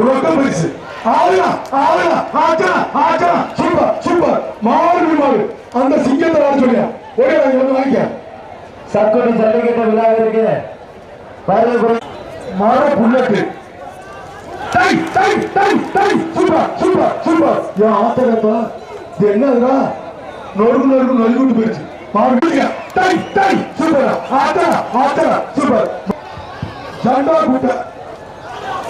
ரொக்கம் பரிசு ஆளுநா ஆளுநா ஆச்சனா ஆச்சனா super super மாறு மாறு அந்த சிங்கத்தை வர சொல்லியா ஒரே வாங்கி வந்து வாங்கிக்க சக்குடி ஜல்லிக்கட்டு விழாவிற்கு வருகை மர புல்லட்டு டை tie tie tie super super super ஏன் ஆத்தகத்தா இது என்னதுடா நொறுக்கு நொறுக்கு நொறுக்கு போயிடுச்சு மாறு டை டை சூப்பர் ஆத்தா ஆத்தா சூப்பர் சண்டா கூட்ட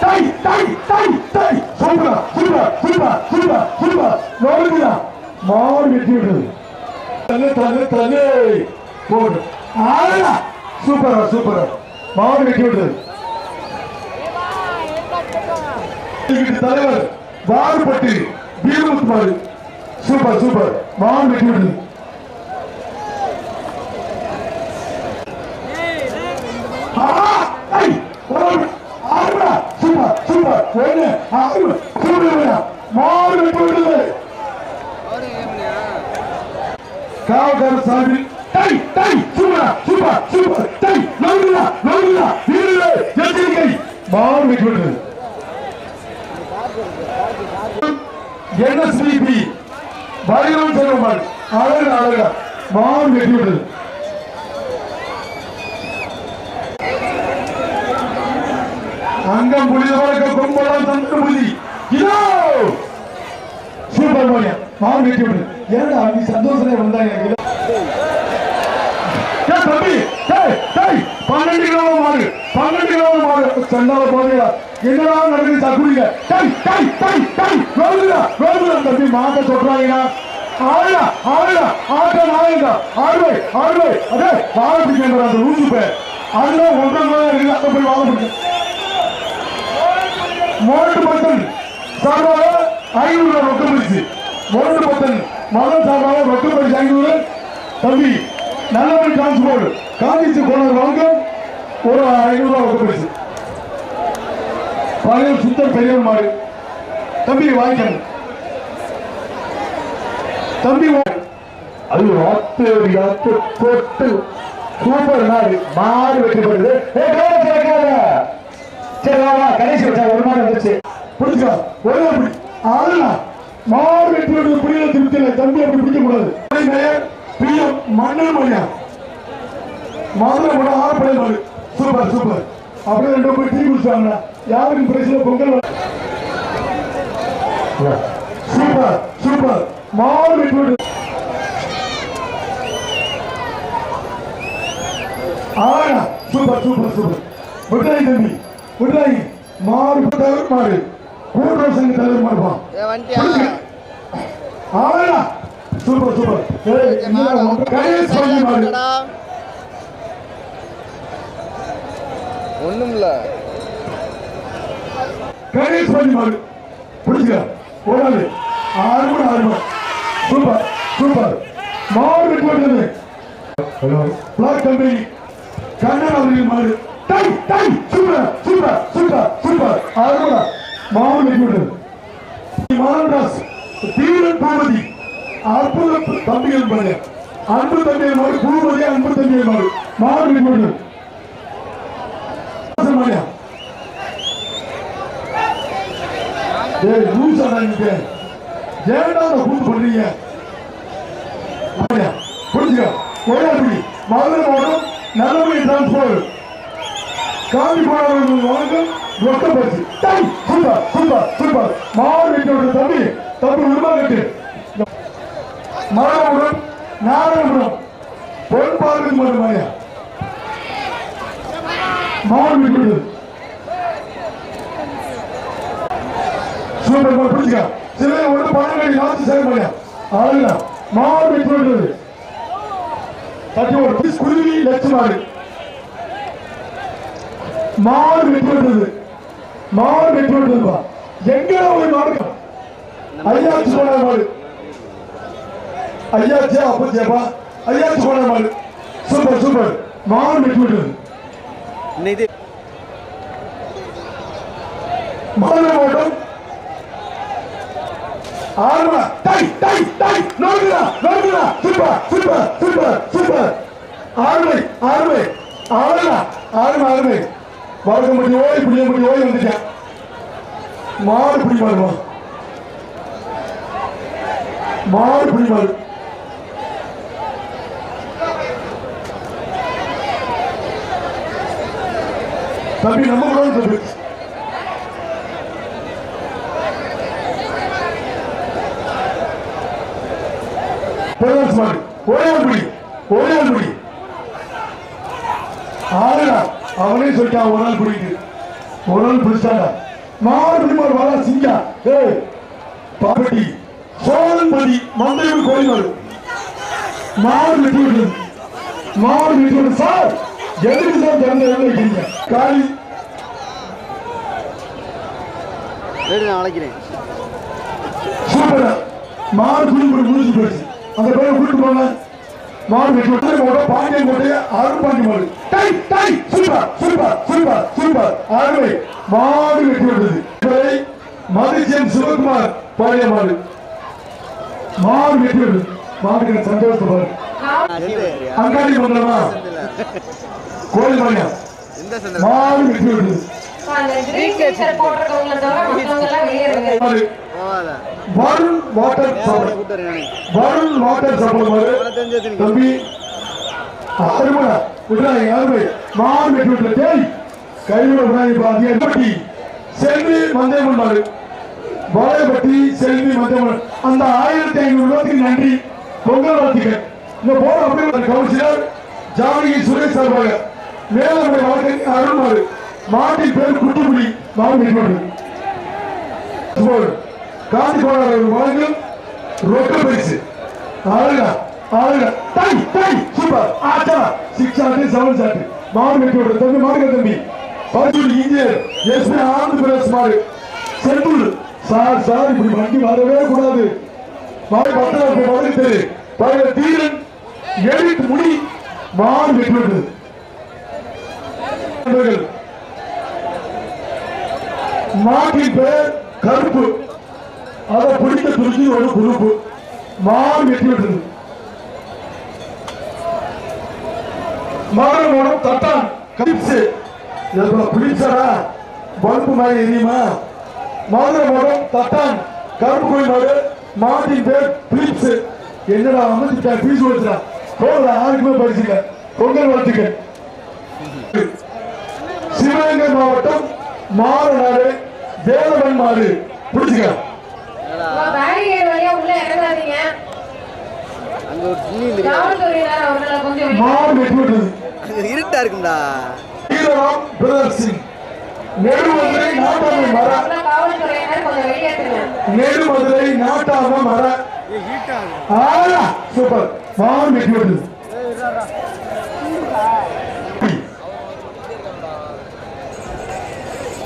டை tie tie tie super super super super super நொறுக்குடா மாறு வெட்டி விடுறது தலை தலை தலை போடு ஆடா சூப்பரா சூப்பரா மாறு வெட்டி விடுறது தலைவர் வாறுபட்டி வீரமுத்துமாறு சூப்பர் சூப்பர் மான் வெட்டி விடுது ஆஹா! சூப்பர் சூப்பர் ஆறு சூப்பர் மாறு வெட்டி விடுது காவல்கார சார்பில் டை டை சூப்பரா சூப்பர் சூப்பர் டை நோடுடா நோடுடா வீரர்களே எச்சரிக்கை மான் வெட்டி விடுது என்எஸ்பிபி பைரவன் செல்வமான் அழகு. அழகா மாறு வெட்டி அங்கம் புனிதவரக்க கொம்பலாம் தந்து புதி இதோ! சூப்பர் மோனியா மாவு வெட்டி விடு ஏன்டா நீ சந்தோஷமே வந்தாங்க? தம்பி பன்னெண்டு கிலோ மாடு பன்னெண்டு கிலோ மாடு. சண்டால போறீங்க என்னடா நடந்து தக்குறீங்க டை டை டை டை ரோதுடா ரோதுடா தம்பி. மாட்ட சொல்றாங்கடா ஆளுடா ஆளுடா ஆட்ட நாயங்க ஆடுவே ஆடுவே. அதே வாழ பிடிக்கின்ற அந்த ரூசு பே அதுதான் ஒன்றாம் இருக்கு அங்க போய் வாழ பிடிக்கும் மோட்டு பத்தன் சார்பாக ஐநூறு ரொக்கம் பரிசு மோட்டு பத்தன் மகன் சார்பாக ரொக்கம் பரிசு ஐநூறு. தம்பி நல்லவன் டிரான்ஸ்போர்ட் காந்திச்சு கோணர் வாங்க ஒரு ஐநூறு ரூபாய் ரொக்கம் பரிசு பழைய சுத்தம் பெரியவர் மாறு தம்பி வாங்கிக்கணும் தம்பி அது வாத்து யாத்து போட்டு சூப்பர் நாடு. மாடு வெற்றி பெறுது சரி வா, கடைசி வச்சா ஒரு மாடு வந்துச்சு பிடிச்சா ஒரே ஒரு பிடி மாறு மாடு புரியல திருப்தியில தம்பி அப்படி பிடிக்க கூடாது பிஎம் மன்னன் மொழியா மதுரை கூட ஆறுபடை மாடு. Super super. அப்படியே ரெண்டு போய் டீ குடிச்சாங்க யாருக்கு பிரச்சனை பொங்கல் சூப்பர் சூப்பர். மாடு வெட்டி ஆனா சூப்பர் சூப்பர் சூப்பர். விட்டாய் தம்பி. மாடு தலைவர் மாடு கூட்டுறவு சங்க தலைவர் வந்துட்டியா ஆனா சூப்பர் சூப்பர். கணேஷ் பண்ணி மாடு ஒண்ணும் இல்ல கணேஷ் பண்ணி மாடு பிடிச்சுக்க ஓடாது ஆறு மணி ஆறு மணி சூப்பர் சூப்பர். விடுறது பிளாக் கம்பெனி கண்ணன் அவர்கள் மாடு டை tie super super super super மாவு வெட்டி விடுறது? மானதாஸ் பூமதி அற்புத தம்பிகள் பாரு அன்பு தம்பிகள் மாடு பூமதி அன்பு தம்பிகள் மாடு மாடு வெட்டி ஏய் லூசா நீங்க ஏன்டா அந்த கூத்து பண்றீங்க புரிஞ்சுக்க? ஒரே அப்படி மாவட்டம் நல்லபடி டிரான்ஸ்போர்ட் காந்தி போனவர்கள் வணக்கம் ரொக்க பரிசு டை சூப்பர் சூப்பர் சூப்பர் மாடு வெட்டியோட தம்பி தம்பி உருமா கட்டு மரணபுரம் நாராயணபுரம் பொன் பார்வதி மரம் மாயா மாடு சூப்பர் மார் பிடிச்சிக்க சிலையை ஒன்று பணம் யாச்சு செய்ய முடியா ஆளுங்க மாடு வெட்டியோடு தட்டி ஒரு குருவி லட்சமாடு மாடு வெட்டி விடுறது மாடு வெட்டி விடுறதுப்பா எங்க ஒரு மாடு ஐயாச்சு போன மாடு. ஐயாச்சே அப்பச்சேப்பா ஐயாச்சு போன மாடு. Super super. வெட்டி விடுறது இன்னைக்கு மதுரை மாவட்டம் ஆறுமா டை டை டை. நோடுடா நோடுடா சூப்பர் சூப்பர் சூப்பர் சூப்பர். ஆறுமை ஆறுமை ஆறுடா ஆறுமை ஆறுமை வழக்க முடி ஓய் புளிய முடி ஓய் வந்துட்டேன். மாடு பிடி மாடுமா மாடு பிடி மாடு தம்பி நம்ம கூட தம்பி. பிரதர்ஸ் மாடு. ஒரே ஒரு பிடி ஒரே ஒரு பிடி ஆளுடா சொல்லிட்டான் ஒரு நாள் பிடிக்கு ஒரு நாள் பிடிச்சாடா மாடு பிடி மாடு வாடா சிங்கா. ஏய் பாப்பட்டி. சோழன்பதி மந்தையூர் கோயில் மாடு மாடு வெட்டி விடுது மாடு வெட்டி விடுது சார் எதுக்கு சார் திறந்த எவ்வளோ வைக்கிறீங்க? காலி. அழைக்கிறேன். சூப்பரா. மாடு குடி குடி முடிஞ்சு போயிடுச்சு. அந்த பேரை கூட்டு போங்க பாண்டியன் கோட்டைய அருப்பாண்டி மாடு. டை tie super super super super அருமை. மாடு வெட்டி விட்டது. இவரை மதிச்சன் சிவகுமார் பழைய மாடு. மாடு வெட்டி விட்டது. மாடுக்கு சந்தோஷத்தை பாரு. அங்காடி பண்ணலாமா கோயில் மாடு வெட்டி விட்டது. வருண் வாட்டர் வருண் வாட்டர் தம்பி அருமடா விட்றாங்க யாருமே மாடு வெட்டி டேய் கையில எண்பட்டி செல்வி மந்தேமன் வாழைப்பட்டி செல்வி மந்தேமன் அந்த ஆயிரத்தி ஐநூறு ரூபாய்க்கு நன்றி பொங்கல் வாழ்த்துக்கள் இந்த போன அப்படியே கவுன்சிலர் ஜானகி சுரேஷ் சார்பாக மேலமுறை வாழ்க்கை மாட்டின் பேர் குட்டுமுடி மாடு வெட்டி விட்டு காந்தி கோளாறு வழங்கும் ரொக்க பரிசு. ஆளுடா ஆளுடா டை டை சூப்பர். ஆச்சா. சிக்ஸ் ஆட்டு செவன் சாட்டு. மாடு தம்பி மாடுக தம்பி. எஸ்பி ஆனந்த் பிரதேஷ் மாடு. செந்தூர். சார் சார் இப்படி வண்டி வரவே கூடாது. மாடு பத்திரம் மதுரை தெரு தீரன் முடி மாடு வெட்டி மாட்டின் பெயர் கருப்பு. அதை பிடித்த துருக்கி ஒரு குறுப்பு மாடு வெட்டி விட்டது. மாடு மூலம் தட்டான். கடிப்ஸ் எவ்வளவு பிடிச்சடா? பல்பு மாதிரி எரியுமா? மாதிரி மூலம் தட்டான். கருப்பு கோயில் மாடு மாட்டின் பேர் பிலிப்ஸ். என்னடா அமைச்சுட்டா பீஸ் வச்சுடா போகல யாருக்குமே படிச்சுங்க பொங்கல் வாழ்த்துக்கள். சிவகங்கை மாவட்டம் மாறநாடு வேலவன் மாடு பிடிச்சுக்க இருட்டா இருக்கும்டா. ஈரராம் பிரதர் சிங் நெடுமதுரை நாட்டாமை மர. நெடுமதுரை நாட்டாம மர. சூப்பர் மாடு வெட்டி விட்டது.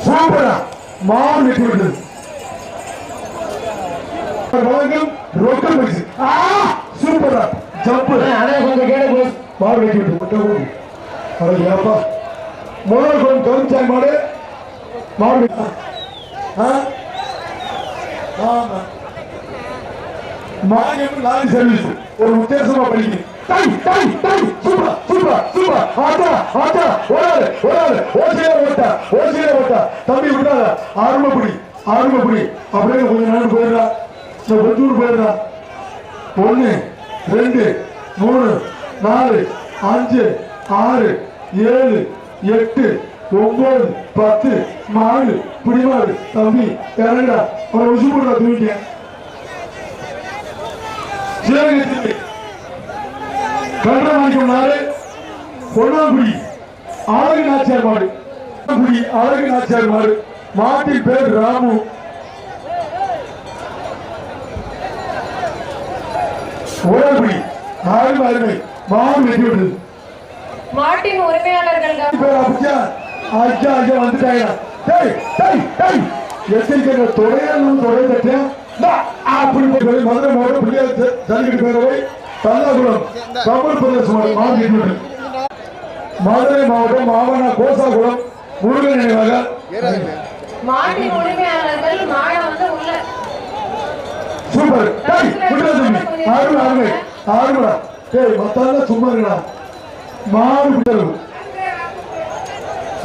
சூப்பரா மாடு வெட்டி விட்டது வழங்கும் ரொக்க பரிசு சூப்பரா ஜம்ப் அண்ணே கொஞ்சம் கேடு போஸ் மாடு வெட்டி விட்டு அட ஏப்பா முதல் கோன் கருச்சாய் மாடு? ஆமா. மானியம் லாரி சர்வீஸ் ஒரு உத்தேசமா படிக்கணும் tie tie tie super super super atta ஆட்டா ஓடாது ஓடாது ஓசியில ஓட்டா ஓசியில ஓட்டா தம்பி விட்டாத ஆரம்பப்படி ஆரம்பப்படி அப்படியே கொஞ்ச நேரம் போயிடுறா. இந்த ஒத்தூர் போயிடுறா. ஒன்று ரெண்டு மூணு நாலு அஞ்சு ஆறு ஏழு எட்டு ஒன்பது பத்து மாடு பிடிமாடு தம்பி இறங்கடா. அவரை உசு போடுறா தூக்கிட்டேன். சிவகங்கை கண்டமாணிக்கம் நாடு பொன்னாங்குடி அழகு நாச்சியார் மாடு. பொன்னாங்குடி அழகு நாச்சியார் மாடு. மாட்டின் பேர் ராமு. ஓடங்குடி அருமை அருமை மாடு. வெட்டி விட்டது மாட்டின் உரிமையாளர்கள் கவனம் பேர் அப்பிச்சா ஐயா ஐயா வந்துட்டாங்க டேய் டேய் டேய். எச்சரிக்கை தொடையணும் தொடை தட்டேன் அப்படி போய் மதுரை மாவட்டம் பிள்ளையார் ஜல்லிக்கட்டு பேரவை. தல்லாகுளம் தமிழ் பிரதேசம் மதுரை மாவட்டம் மாவன கோசாகுளம் முருகன் நினைவாக. சூப்பர். டேய் விட்டுறது ஆறுமடா ஆறுமை ஆறுமடா டேய் மத்தால சும்மா இருக்கடா மாடு விட்டுறது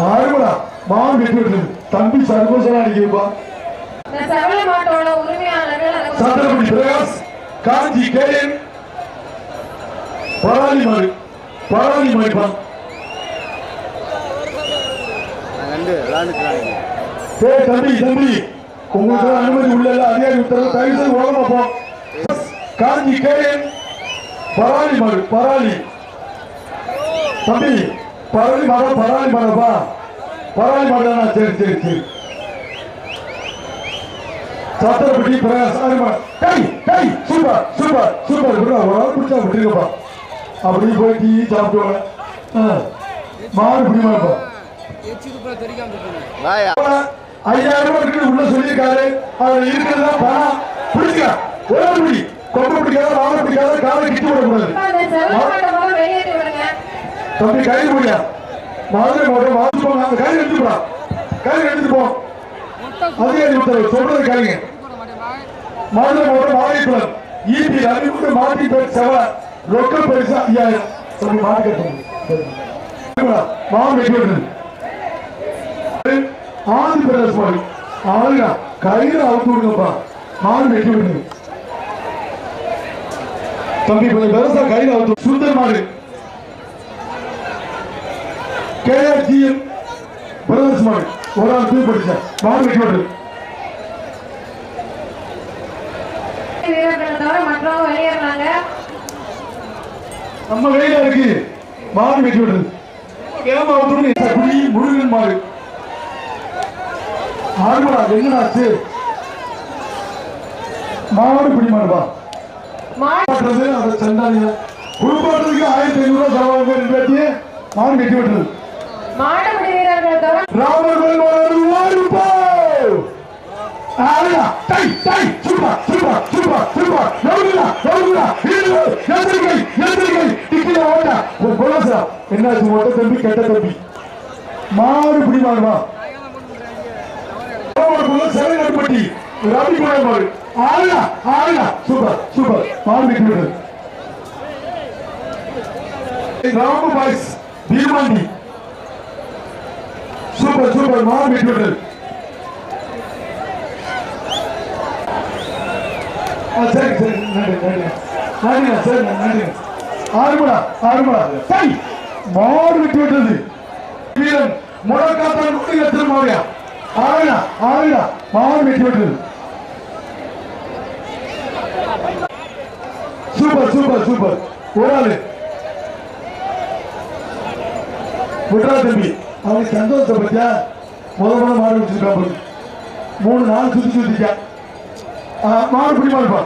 ஆறுமடா மாடு வெட்டி விட்டுறது தம்பி சர்வசனா அடிக்கிறப்பா பிரகாஷ் காஞ்சி கேஎன் பராளி மாடு பராளி மாடுப்பான் தம்பி தம்பி உங்களுக்கு அனுமதி உள்ள அதிகாரி உத்தரவு தயவு செய்து உலகமா போ. காஞ்சி கேஎன் பராளி மாடு பராளி தம்பி பராளி மாடு பராளி மாடுப்பா பராளி மாடு சரி சரி சரி. சத்திரப்பட்டி பிரகாஷ் ஆரிமா சூப்பர் சூப்பர் சூப்பர். ஒரு ஆள் பிடிச்சா விட்டுருக்கப்பா அப்படி போய் டீ சாப்பிட்டு பிடிமாப்பா வாயா. ஐயாயிரம் ரூபாய் உள்ள சொல்லியிருக்காரு. அதுல இருக்கிறதா பணம். பிடிக்க ஒரே பிடி கொம்பு பிடிக்காத வாழை பிடிக்காத காலை கிட்டி விடக்கூடாது தம்பி கை முடியா மாதிரி போட்டு மாத்து போங்க அந்த கை எடுத்து போடா. கை எடுத்து போ. அதிகாரி உத்தரவு சொல்றது கேளுங்க. மாதிரி போட்டு மாறிக்குளம் ஈபி ரவி கூட மாட்டி பேர் செவ. ரொக்க பரிசு ஐயாயிரம். தம்பி மாட்டி மாவு வெட்டி விடுறது ஆதி பிரதேச மாடு ஆளுங்க கையில அவுத்து விடுங்கப்பா மாடு வெட்டி விடுங்க தம்பி கொஞ்சம் பெருசா கையில அவுத்து சுந்தர் மாடு கேஆர்ஜிஎம் பிரதேச மாடு ஒரு ஆள் தூக்கி படிச்சேன் மாடு வெட்டி விடுறது நம்ம கையில இருக்கு. மாடு வெட்டி விடுறது ஏமா அவுத்து குடி முருகன் மாடு ஆறுமடா என்னடாச்சு மாடு பிடி மாடுப்பா மாடு? பண்றது அதை சண்டாளியா குளிப்பாட்டுறதுக்கு ஆயிரத்தி ஐநூறு ரூபாய் செலவாக ரெண்டு பேர்த்தி மாடு வீரர்களை தவிர ராமர் கோயில் ஒரு வாருப்போ ஆளுடா டை டை சூப்பர் திருப்பா திருப்பா திருப்பா நவுடுடா நவுடுடா இரு எதிரிகள் எதிரிகள். டிக்கில ஓடா ஒரு கொலாசா என்னாச்சு மொத்த தம்பி கெட்ட தம்பி? மாறு பிடி மாடுவா செவன் நடுப்பட்டி. ரவி குமார் மாடு ஆளுடா ஆளுடா சூப்பர் சூப்பர். மாடு விட்டு விடுறது பாய்ஸ் பீமாண்டி சூப்பர் சூப்பர். மாறு விட்டு விடுறது சரி சரி நன்றி நன்றி. நன்றிங்க சரி நன்றிங்க ஆறுமடா ஆறுமடா. சரி மாடு விட்டு விட்டது. வீரன் முடக்காத்தான் கூட எத்தனை மாடியா ஆறுடா ஆறுடா மாடு வெட்டி விட்டது. Super super super. ஒரு ஆளு. விட்ரா தம்பி. அவனுக்கு சந்தோஷத்தை பத்தியா? முதல் முதல் மாடு வச்சிருக்கான் மூணு நாள் சுத்தி சுத்திக்கா மாடு பிடி மாடுப்பா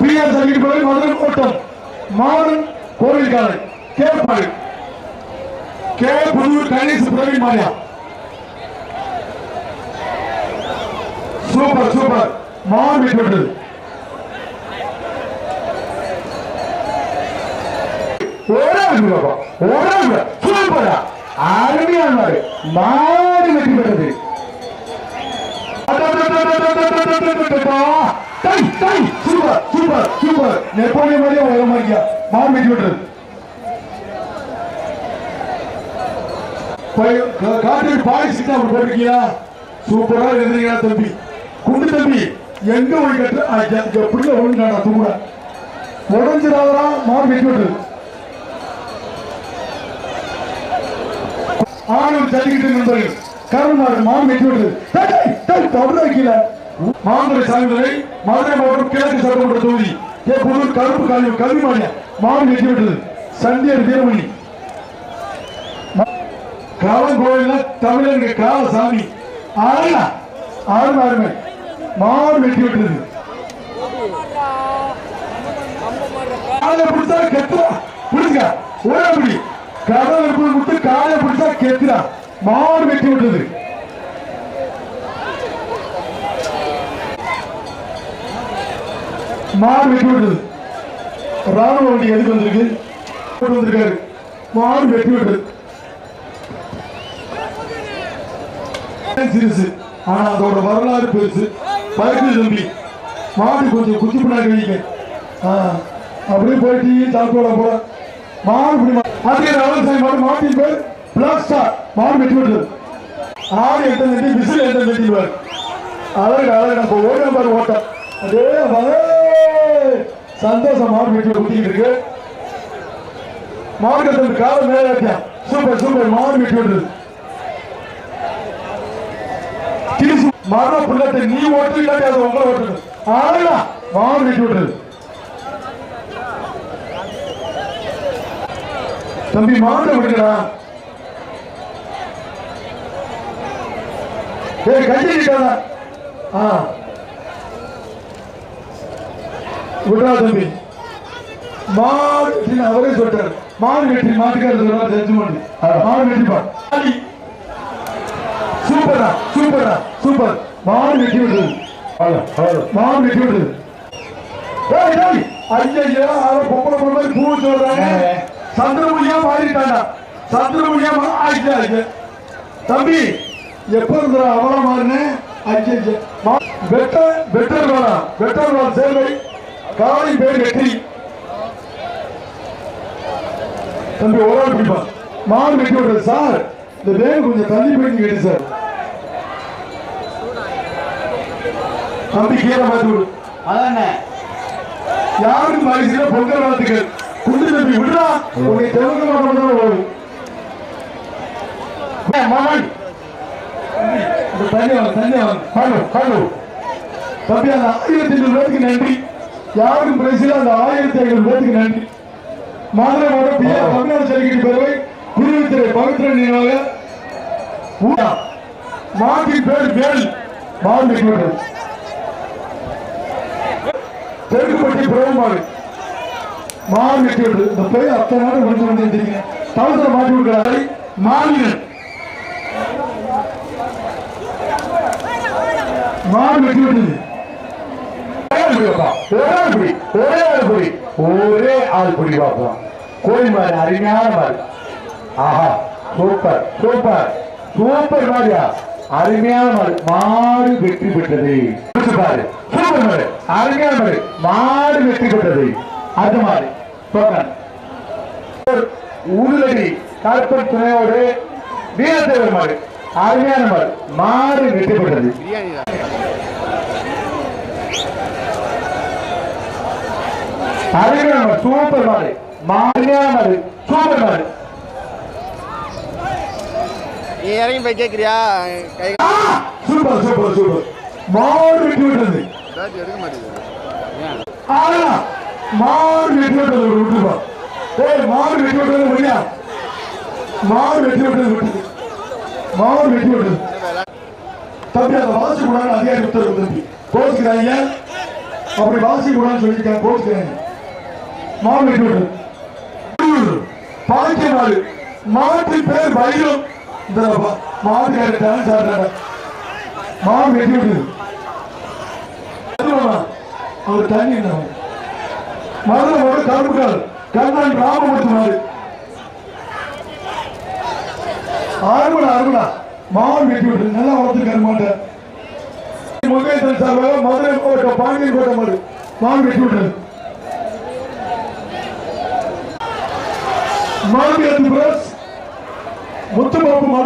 பிஆர் சர்க்கிட் போய் மதுரை ஓட்டம். மாடன் கோவில்காரன் காலை கே பாடு கே புதூர் கணேஷ் பிரவீன் மாரியா. Super super. மாடு வெற்றி பெற்றது. ஓடாது சூப்பரா அருமையான மாடு. மாடு வெற்றி பெற்றது. Tie, tie, super super super Napoleon மாதிரியே வர மாதிரியா மாடு வெட்டி விட்டுறது காட்டு அப்படி சூப்பரா இருந்தீங்களா தம்பி குண்டு தம்பி எங்க போய் கட்டு எப்படி ஒழுங்காடா தூங்குற உடஞ்சிடாதா மாடு வெட்டி விட்டுறது ஆணும் ஜல்லிக்கிட்டு நண்பர்கள் கருமாறு மாம் வெட்டி விட்டது தொடர வைக்கல. மாமதுரை சாமிதுரை மதுரை மாவட்டம் கிழக்கு சட்டமன்ற தொகுதி. கே புதூர் கருப்பு கல்வி கல்வி மானியம். மான் எட்டிவிட்டது சண்டியர் வீரமணி. காலம் கோயில்ல தமிழனுக்கு கால சாமி ஆறுனா ஆறு ஆறுமை மான் வெட்டி விட்டது காலை பிடிச்சா கெத்துறா. பிடிச்சுக்க ஒரே பிடி கடல் இருப்பது முட்டு காலை பிடிச்சா கெத்துறா. மாடு வெட்டி விட்டது மாடு வெட்டி விட்டது ராணுவ வண்டி எதுக்கு வந்திருக்கு? வந்திருக்காரு. மாடு வெட்டி விட்டது சிறுசு ஆனா அதோட வரலாறு பெருசு. பயிற்சி தம்பி. மாடு கொஞ்சம் குச்சி பின்னாடி வைங்க. அப்படியே போயிட்டு தாக்கோட போல மாடு இப்படி அதுக்கு ரவல் மாட்டின் பேர் பிளாக் ஸ்டார். மாடு வெட்டி விட்டது ஆடு எட்டம் தட்டி விசில் எட்டு தட்டிடுவார் அழகு அழகு. நம்ம ஓடி பாரு ஓட்டம். அதே சந்தோஷம் மாடு வெட்டி குத்திக்கிட்டு இருக்கு. மார்க்கத்தில் காலம் மேலாட்டியா சூப்பர் சூப்பர். மாடு வெட்டி விடுறது மரண புள்ளத்தை நீ ஓட்டு இல்லாட்டி அது உங்களை ஓட்டுது ஆனா மாடு வெட்டி விடுறது தம்பி மாட்டை விடுங்கடா ஏய் கட்டி நிக்காத ஆ. விடுறா தம்பி. மாடு வெற்றி அவரே சொல்றாரு மாடு வெற்றி மாட்டுக்காரர் ஜட்ஜ்மெண்ட் மாடு வெற்றிப்பா சூப்பரா சூப்பரா சூப்பர். மாடு வெற்றி விடுறது மாடு வெற்றி டேய் டேய். ஐயா அவ பொம்பளை பொண்ணு மாதிரி பூ சொல்றாங்க சந்திரமுடியா மாறிட்டாண்டா சந்திரமுடியா ஐயா தம்பி எப்ப அவள ஐயா வெட்ட வெட்டர் வாடா. வெட்டர் வாடா சேர்வை. காலை பேர் வெற்றி. தம்பி ஒரு ஆள் பிடிப்பா. மாடு வெட்டி விடுறது. சார் இந்த வேலை கொஞ்சம் தள்ளி போய் கேட்டு சார். தம்பி கீழே மாத்தி விடு. அதானே? யாருக்கும் மகிழ்ச்சியில பொங்கல் வாழ்த்துக்கள். குண்டு தம்பி விடுறா உன்னை தெலுங்கு மாவட்டம் மகன் இந்த தண்ணி வாங்க தண்ணி வாங்க ஹலோ ஹலோ தம்பி அந்த ஆயிரத்தி ஐநூறு பேருக்கு நன்றி. யாருக்கும் பிரைஸில் அந்த ஆயிரத்தி ஐநூறு பேருக்கு நன்றி. மதுரை மாவட்டம் பி ஆர் தமிழ்நாடு செலிகிரி பேரவை குருவித்துறை பவித்ர நினைவாக ஊரா. மாட்டின் பேர் வேல். மாடு வெட்டி தெருக்குப்பட்டி பிரபுமாடு மாடு வெட்டி இந்த பேர் அத்தனை நாடு முடிஞ்சு வந்துருந்தீங்க தவசர மாட்டி விடுறாரு மாநிலம் மாடு வெட்டி விடுது ஒரே ஆள் புடி ஒரே ஆள் புடி பார்ப்போம். கோழி மாடு அருமையான மாடு. ஆஹா சூப்பர் சூப்பர். சூப்பர் மாடியா. அருமையான மாடு. மாடு வெற்றி பெற்றது. பாரு. சூப்பர் மாடு. அருமையான மாடு. மாடு வெற்றி பெற்றது. அது மாடு. உருளடி கருப்பன் துணையோடு வீரத்தேவர் மாடு. அருமையான மாடு. மாடு வெற்றி பெற்றது. அருமையான மாடு. சூப்பர் மாடு. மாரியான மாடு. சூப்பர் நீ இறங்கி போய் கேட்குறியா கை! Super super super. மாடு வெட்டி விடுறது காட்டி எடுக்க மாட்டேங்குது. ஏன் ஆனா மாடு வெட்டி விட்டது ஒரு விட்டுப்பா ஏய் மாடு வெட்டி விட்டது முடியா? மாடு வெட்டி விட்டது விட்டுது மாடு வெட்டி விட்டது தம்பி அதை வாசி கூடாது அதிகாரி உத்தரவு தம்பி. கோச்சுக்கிறாங்க அப்படி வாசி கூடாதுன்னு சொல்லியிருக்காங்க கோச்சுக்கிறாங்க மாடு வெட்டி விட்டது பாக்கிய மாடு மாட்டின் பேர் வைரம். இந்த பா- மாட்டுக்காரர் டான்ஸ் ஆடுறாங்க வெட்டி விட்டது அவர் தண்ணி என்ன மதுரை ஒரு கருப்புக்கால் கண்ணன் ராமமூர்த்தி மாதிரி அருமலா அருமலா மாவன் வெட்டி விட்டு நல்லா வளர்த்துருக்காரு மாட்டேன் முருகேசன் சார்பாக மதுரை மாவட்டம் பாண்டியன் கோட்டை மாடு மாவன் வெட்டி விட்டது. மாவன் பிரஸ் முத்துபாபு மாடு